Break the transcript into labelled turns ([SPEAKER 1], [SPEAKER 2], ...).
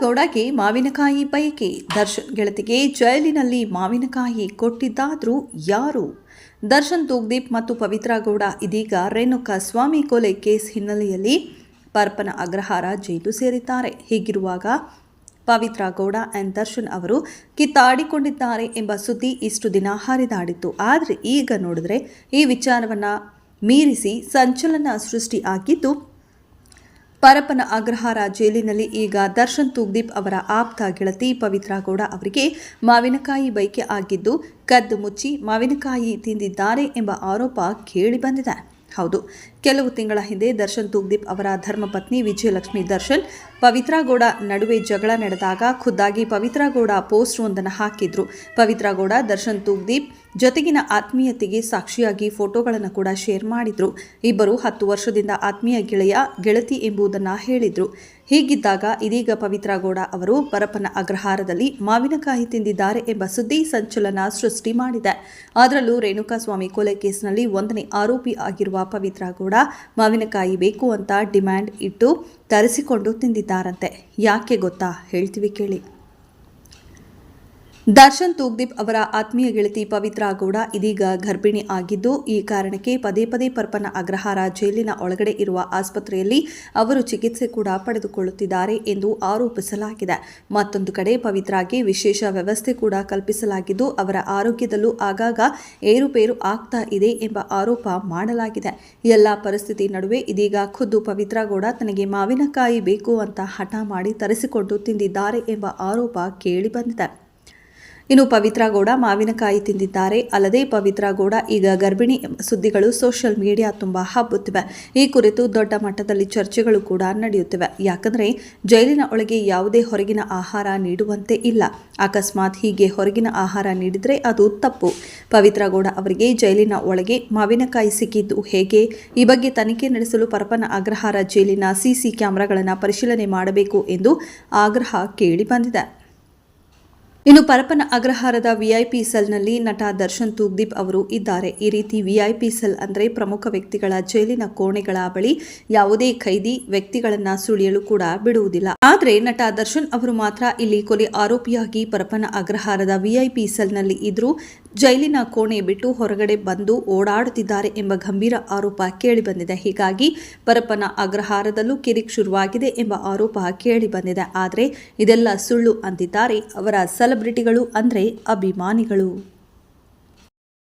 [SPEAKER 1] ಗೌಡಗೆ ಮಾವಿನಕಾಯಿ ಬಯಕೆ ದರ್ಶನ್ ಗೆಳತಿಗೆ ಜೈಲಿನಲ್ಲಿ ಮಾವಿನಕಾಯಿ ಕೊಟ್ಟಿದ್ದಾದರೂ ಯಾರು? ದರ್ಶನ್ ತೂಗ್ದೀಪ್ ಮತ್ತು ಪವಿತ್ರ ಗೌಡ ಇದೀಗ ರೇಣುಕಾ ಸ್ವಾಮಿ ಕೊಲೆ ಕೇಸ್ ಹಿನ್ನೆಲೆಯಲ್ಲಿ ಪರ್ಪನ ಅಗ್ರಹಾರ ಜೈಲು ಸೇರಿದ್ದಾರೆ. ಹೀಗಿರುವಾಗ ಪವಿತ್ರ ಗೌಡ ಆ್ಯಂಡ್ ದರ್ಶನ್ ಅವರು ಕಿತ್ತಾಡಿಕೊಂಡಿದ್ದಾರೆ ಎಂಬ ಸುದ್ದಿ ಇಷ್ಟು ದಿನ ಹರಿದಾಡಿತ್ತು. ಆದರೆ ಈಗ ನೋಡಿದ್ರೆ ಈ ವಿಚಾರವನ್ನು ಮೀರಿಸಿ ಸಂಚಲನ ಸೃಷ್ಟಿ ಆಗಿದ್ದು ಪರಪನ ಅಗ್ರಹಾರ ಜೈಲಿನಲ್ಲಿ ಈಗ ದರ್ಶನ್ ತೂಗ್ದೀಪ್ ಅವರ ಆಪ್ತ ಗೆಳತಿ ಪವಿತ್ರ ಗೌಡ ಅವರಿಗೆ ಮಾವಿನಕಾಯಿ ಬೈಕೆ ಆಗಿದ್ದು ಕದ್ದು ಮುಚ್ಚಿ ಮಾವಿನಕಾಯಿ ತಿಂದಿದ್ದಾರೆ ಎಂಬ ಆರೋಪ ಕೇಳಿಬಂದಿದೆ ಹೌದು, ಕೆಲವು ತಿಂಗಳ ಹಿಂದೆ ದರ್ಶನ್ ತೂಗ್ದೀಪ್ ಅವರ ಧರ್ಮಪತ್ನಿ ವಿಜಯಲಕ್ಷ್ಮಿ ದರ್ಶನ್ ಪವಿತ್ರಾಗೌಡ ನಡುವೆ ಜಗಳ ನಡೆದಾಗ ಖುದ್ದಾಗಿ ಪವಿತ್ರಾಗೌಡ ಪೋಸ್ಟ್ ಒಂದನ್ನು ಹಾಕಿದ್ರು. ಪವಿತ್ರಾಗೌಡ ದರ್ಶನ್ ತೂಗ್ದೀಪ್ ಜೊತೆಗಿನ ಆತ್ಮೀಯತೆಗೆ ಸಾಕ್ಷಿಯಾಗಿ ಫೋಟೋಗಳನ್ನು ಕೂಡ ಶೇರ್ ಮಾಡಿದ್ರು. ಇಬ್ಬರು ಹತ್ತು ವರ್ಷದಿಂದ ಆತ್ಮೀಯ ಗೆಳೆಯ, ಗೆಳತಿ ಎಂಬುದನ್ನು ಹೇಳಿದ್ರು. ಹೀಗಿದ್ದಾಗ ಇದೀಗ ಪವಿತ್ರ ಗೌಡ ಅವರು ಪರಪ್ಪನ ಅಗ್ರಹಾರದಲ್ಲಿ ಮಾವಿನಕಾಯಿ ತಿಂದಿದ್ದಾರೆ ಎಂಬ ಸುದ್ದಿ ಸಂಚಲನ ಸೃಷ್ಟಿ ಮಾಡಿದೆ. ಅದರಲ್ಲೂ ರೇಣುಕಾಸ್ವಾಮಿ ಕೊಲೆ ಕೇಸ್ನಲ್ಲಿ ಒಂದನೇ ಆರೋಪಿ ಆಗಿರುವ ಪವಿತ್ರ ಗೌಡ ಮಾವಿನಕಾಯಿ ಬೇಕು ಅಂತ ಡಿಮ್ಯಾಂಡ್ ಇಟ್ಟು ತರಿಸಿಕೊಂಡು ತಿಂದಿದ್ದಾರಂತೆ. ಯಾಕೆ ಗೊತ್ತಾ? ಹೇಳ್ತೀವಿ ಕೇಳಿ. ದರ್ಶನ್ ತೂಗ್ದೀಪ್ ಅವರ ಆತ್ಮೀಯ ಗೆಳತಿ ಪವಿತ್ರಾ ಗೌಡ ಇದೀಗ ಗರ್ಭಿಣಿ ಆಗಿದ್ದು, ಈ ಕಾರಣಕ್ಕೆ ಪದೇ ಪದೇ ಪರ್ಪನ ಅಗ್ರಹಾರ ಜೈಲಿನ ಒಳಗಡೆ ಇರುವ ಆಸ್ಪತ್ರೆಯಲ್ಲಿ ಅವರು ಚಿಕಿತ್ಸೆ ಕೂಡ ಪಡೆದುಕೊಳ್ಳುತ್ತಿದ್ದಾರೆ ಎಂದು ಆರೋಪಿಸಲಾಗಿದೆ. ಮತ್ತೊಂದು ಕಡೆ ಪವಿತ್ರಾಗೆ ವಿಶೇಷ ವ್ಯವಸ್ಥೆ ಕೂಡ ಕಲ್ಪಿಸಲಾಗಿದ್ದು, ಅವರ ಆರೋಗ್ಯದಲ್ಲೂ ಆಗಾಗ ಏರುಪೇರು ಆಗ್ತಾ ಇದೆ ಎಂಬ ಆರೋಪ ಮಾಡಲಾಗಿದೆ. ಎಲ್ಲ ಪರಿಸ್ಥಿತಿ ನಡುವೆ ಇದೀಗ ಖುದ್ದು ಪವಿತ್ರ ಗೌಡ ತನಗೆ ಮಾವಿನಕಾಯಿ ಬೇಕು ಅಂತ ಹಠ ಮಾಡಿ ತರಿಸಿಕೊಂಡು ತಿಂದಿದ್ದಾರೆ ಎಂಬ ಆರೋಪ ಕೇಳಿಬಂದಿದೆ ಇನ್ನು ಪವಿತ್ರ ಗೌಡ ಮಾವಿನಕಾಯಿ ತಿಂದಿದ್ದಾರೆ. ಅಲ್ಲದೆ ಪವಿತ್ರ ಗೌಡ ಈಗ ಗರ್ಭಿಣಿ ಸುದ್ದಿಗಳು ಸೋಷಿಯಲ್ ಮೀಡಿಯಾ ತುಂಬ ಹಬ್ಬುತ್ತಿವೆ. ಈ ಕುರಿತು ದೊಡ್ಡ ಮಟ್ಟದಲ್ಲಿ ಚರ್ಚೆಗಳು ಕೂಡ ನಡೆಯುತ್ತಿವೆ. ಯಾಕಂದರೆ ಜೈಲಿನ ಒಳಗೆ ಯಾವುದೇ ಹೊರಗಿನ ಆಹಾರ ನೀಡುವಂತೆ ಇಲ್ಲ. ಅಕಸ್ಮಾತ್ ಹೀಗೆ ಹೊರಗಿನ ಆಹಾರ ನೀಡಿದರೆ ಅದು ತಪ್ಪು. ಪವಿತ್ರ ಗೌಡ ಅವರಿಗೆ ಜೈಲಿನ ಒಳಗೆ ಮಾವಿನಕಾಯಿ ಸಿಕ್ಕಿದ್ದು ಹೇಗೆ? ಈ ಬಗ್ಗೆ ತನಿಖೆ ನಡೆಸಲು ಪರಪನ ಅಗ್ರಹಾರ ಜೈಲಿನ ಸಿಸಿ ಕ್ಯಾಮೆರಾಗಳನ್ನು ಪರಿಶೀಲನೆ ಮಾಡಬೇಕು ಎಂದು ಆಗ್ರಹ ಕೇಳಿಬಂದಿದೆ ಇನ್ನು ಪರಪನ ಅಗ್ರಹಾರದ ವಿಐಪಿ ಸೆಲ್ನಲ್ಲಿ ನಟ ದರ್ಶನ್ ತೂಗ್ದೀಪ್ ಅವರು ಇದ್ದಾರೆ. ಈ ರೀತಿ ವಿಐಪಿ ಸೆಲ್ ಅಂದರೆ ಪ್ರಮುಖ ವ್ಯಕ್ತಿಗಳ ಜೈಲಿನ ಕೋಣೆಗಳ ಬಳಿ ಯಾವುದೇ ಖೈದಿ ವ್ಯಕ್ತಿಗಳನ್ನ ಸುಳಿಯಲು ಕೂಡ ಬಿಡುವುದಿಲ್ಲ. ಆದರೆ ನಟ ದರ್ಶನ್ ಅವರು ಮಾತ್ರ ಇಲ್ಲಿ ಕೊಲೆ ಆರೋಪಿಯಾಗಿ ಪರಪನ ಅಗ್ರಹಾರದ ವಿಐಪಿ ಸೆಲ್ನಲ್ಲಿ ಇದ್ರು ಜೈಲಿನ ಕೋಣೆ ಬಿಟ್ಟು ಹೊರಗಡೆ ಬಂದು ಓಡಾಡುತ್ತಿದ್ದಾರೆ ಎಂಬ ಗಂಭೀರ ಆರೋಪ ಕೇಳಿಬಂದಿದೆ. ಹೀಗಾಗಿ ಪರಪನ ಅಗ್ರಹಾರದಲ್ಲೂ ಕಿರಿಕ್ ಶುರುವಾಗಿದೆ ಎಂಬ ಆರೋಪ ಕೇಳಿಬಂದಿದೆ. ಆದರೆ ಇದೆಲ್ಲ ಸುಳ್ಳು ಅಂತಿದ್ದಾರೆ ಅವರ ಸೆಲೆಬ್ರಿಟಿಗಳು ಅಂದರೆ ಅಭಿಮಾನಿಗಳು.